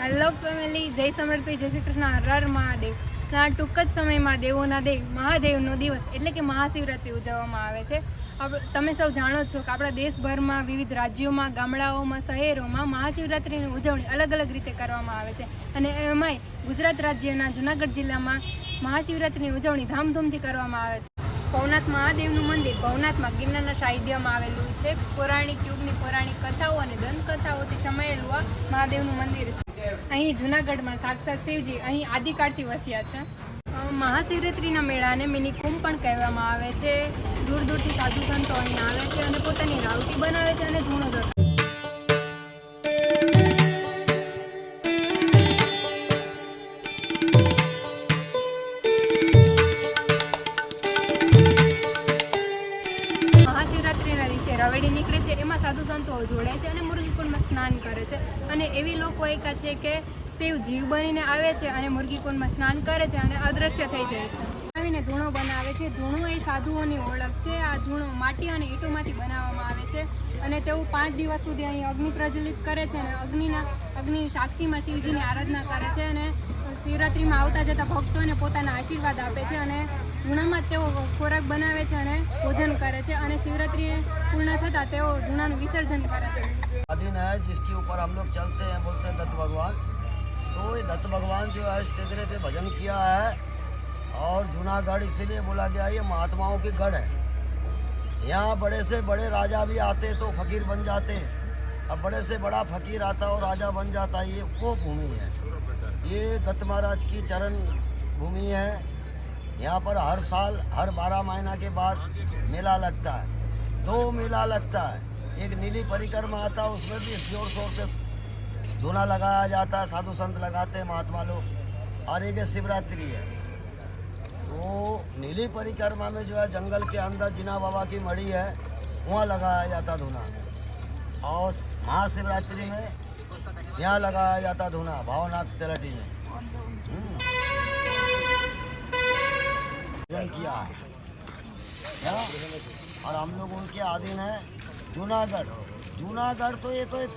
Hello family જય સમર્પિત જય શ્રી કૃષ્ણ. હર મહાદેવ. ના, ટૂંક જ સમયમાં દેવોના દેવ મહાદેવનો દિવસ એટલે કે મહાશિવરાત્રિ ઉજવવામાં આવે છે. તમે સૌ જાણો છો કે આપણા દેશભરમાં વિવિધ રાજ્યોમાં, ગામડાઓમાં, શહેરોમાં મહાશિવરાત્રિની ઉજવણી અલગ અલગ રીતે કરવામાં આવે છે. અને એમાંય ગુજરાત રાજ્યના જુનાગઢ જિલ્લામાં મહાશિવરાત્રિની ઉજવણી ધામધૂમથી કરવામાં આવે છે. ભવનાથ મહાદેવનું મંદિર ભવનાથમાં ગિરનારના સાહિત્યમાં આવેલું છે. પૌરાણિક યુગની પૌરાણિક કથાઓ અને દંતકથાઓથી સમાયેલું આ મહાદેવનું મંદિર છે. અહીં જુનાગઢમાં સાક્ષાત શિવજી અહીં આદિકાળથી વસ્યા છે. મહાશિવરાત્રિના મેળાને મિની કુંભ પણ કહેવામાં આવે છે. દૂર દૂરથી સાધુ સંતો અહીં આવે છે અને પોતાની રાવટી બનાવે છે અને ધૂણો રવેડી નીકળે છે, એમાં સાધુ સંતો જોડાય છે અને મુરગીકુંડમાં સ્નાન કરે છે. અને એવી લોકો એકા છે કે શિવ જીવ બનીને આવે છે અને મુરગીકુંડમાં સ્નાન કરે છે અને અદૃશ્ય થઈ જાય છે. આવીને ધૂણો બનાવે છે. ધૂણો એ સાધુઓની ઓળખ છે. આ ધૂણો માટી અને ઈંટોમાંથી બનાવવામાં આવે છે અને તેઓ પાંચ દિવસ સુધી અહીં અગ્નિ પ્રજ્વલિત કરે છે અને અગ્નિના અગ્નિની સાક્ષીમાં શિવજીની આરાધના કરે છે અને શિવરાત્રિમાં આવતા જતા ભક્તોને પોતાના આશીર્વાદ આપે છે અને ધૂણામાં જ તેઓ ખોરાક બનાવે છે અને ભોજન કરે છે અને શિવરાત્રિ પૂર્ણ થતાં તેઓ ધૂણાનું વિસર્જન કરે છે दिन है जिसके ऊपर हम लोग चलते हैं बोलते हैं दत्त भगवान तो ये दत्त भगवान जो है इस टेकरे पे भजन किया है और जूनागढ़ इसीलिए बोला गया ये महात्माओं की गढ़ है यहाँ बड़े से बड़े राजा भी आते तो फकीर बन जाते अब बड़े से बड़ा फकीर आता और राजा बन जाता ये वो भूमि है ये दत्त महाराज की चरण भूमि है। यहाँ पर हर साल, हर बारह महीना के बाद मेला लगता है। दो मेला लगता है। एक नीली परिक्रमा आता है, उसमें भी ज़ोर शोर से धुना लगाया जाता है, साधु संत लगाते हैं, महात्मा लोग। और एक शिवरात्रि है तो नीली परिक्रमा में जो है, जंगल के अंदर जिना बाबा की मड़ी है, वहाँ लगाया जाता धुना। और महाशिवरात्रि में यहाँ लगाया जाता धुना भावनाथ तलटी में। हम्म। किया? और हम लोग उनके आधीन है जूनागढ़। जूनागढ़ तो ये तो एक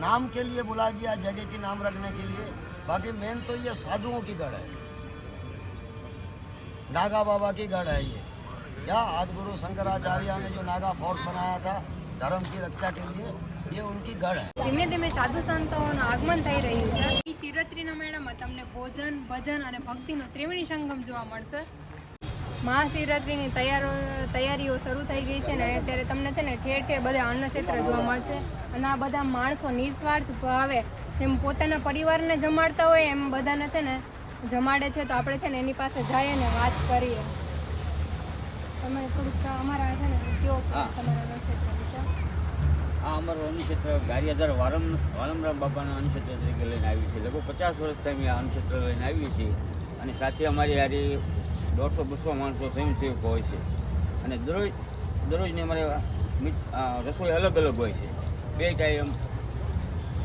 नाम के लिए बुला गया जगह के नाम रखने के लिए। बाकी मेन तो ये साधुओं की गढ़ है। नागा बाबा की गढ़ है ये। क्या? आदिगुरु शंकराचार्य ने जो नागा फोर्स बनाया था धर्म की रक्षा के लिए ये उनकी गढ़ है ધીમે ધીમે સાધુ સંતોનું આગમન થઈ રહ્યું છે ಈ શિવરાત્રિના મેળામાં તમને ભોજન ભજન અને ભક્તિનો ત્રિવેણી સંગમ જોવા મળશે મહાશિવરાત્રિની તૈયારો તૈયારીઓ શરૂ થઈ ગઈ છે ને અત્યારે તમને છે ને ઠેર ઠેર બધા અન્ન ક્ષેત્ર જોવા મળશે અને આ બધા માણસો નિસ્વાર્થ ભાવે એમ પોતાના પરિવારને જમાડતા હોય એમ બધાને છે ને જમાડે છે તો આપણે છે ને એની પાસે જઈએ ને વાત કરીએ તમે થોડુંક અમારા છે ને કયો તમારા અન્ન ક્ષેત્ર વિશે? આ અમારું અન્નક્ષેત્ર ગારિયાધાર વારમ વાલમરામ બાપાના અન્નક્ષેત્ર તરીકે લઈને આવી છે. લગભગ પચાસ વર્ષથી અમે આ અન્નક્ષેત્ર લઈને આવીએ છીએ અને સાથે અમારી હારી દોઢસો બસો માણસો સ્વયંસેવકો હોય છે. અને દરરોજ દરરોજની અમારે રસોઈ અલગ અલગ હોય છે. બે ટાઈમ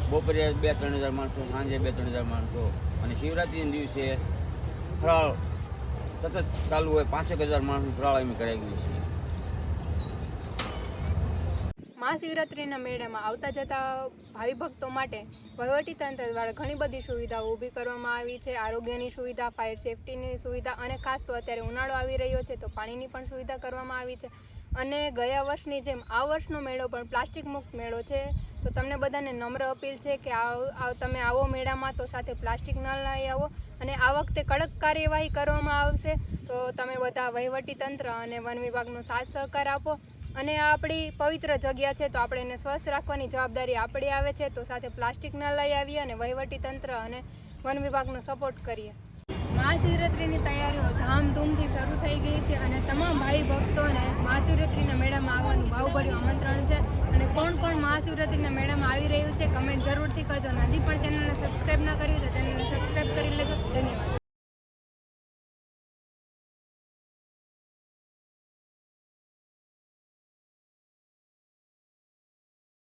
બપોરે બે ત્રણ હજાર માણસો સાંજે બે ત્રણ હજાર માણસો અને શિવરાત્રિના દિવસે ફરાળ સતત ચાલુ હોય, પાંચેક હજાર માણસનું ફરાળ અમે કરાવીએ છીએ. મહાશિવરાત્રિના મેળામાં આવતા જતા ભાવિ ભક્તો માટે વહીવટી તંત્ર દ્વારા ઘણી બધી સુવિધાઓ ઊભી કરવામાં આવી છે. આરોગ્યની સુવિધા, ફાયર સેફટીની સુવિધા અને ખાસ તો અત્યારે ઉનાળો આવી રહ્યો છે તો પાણીની પણ સુવિધા કરવામાં આવી છે. અને ગયા વર્ષની જેમ આ વર્ષનો મેળો પણ પ્લાસ્ટિક મુક્ત મેળો છે. તો તમને બધાને નમ્ર અપીલ છે કે તમે આવો મેળામાં તો સાથે પ્લાસ્ટિક ન લઈ આવો અને આ વખતે કડક કાર્યવાહી કરવામાં આવશે. તો તમે બધા વહીવટી તંત્ર અને વન વિભાગનો સાથ સહકાર આપો. અને આ આપણી પવિત્ર જગ્યા છે તો આપણે એને સ્વસ્થ રાખવાની જવાબદારી આપણી આવે છે. તો સાથે પ્લાસ્ટિક ન લઈ આવીએ અને વહીવટી તંત્ર અને વન વિભાગનો સપોર્ટ કરીએ. મહાશિવરાત્રિની તૈયારીઓ ધામધૂમથી શરૂ થઈ ગઈ છે અને તમામ ભાઈ ભક્તોને મહાશિવરાત્રિના મેળામાં આવવાનું ભાવભર્યું છે અને કોણ મેડમ આવી રહ્યું છે. કમેન્ટ જરૂરથી કરજો અને હજી પણ ચેનલને સબસ્ક્રાઈબ ના કર્યું તો ચેનલને સબસ્ક્રાઈબ કરી લેજો. ધન્યવાદ.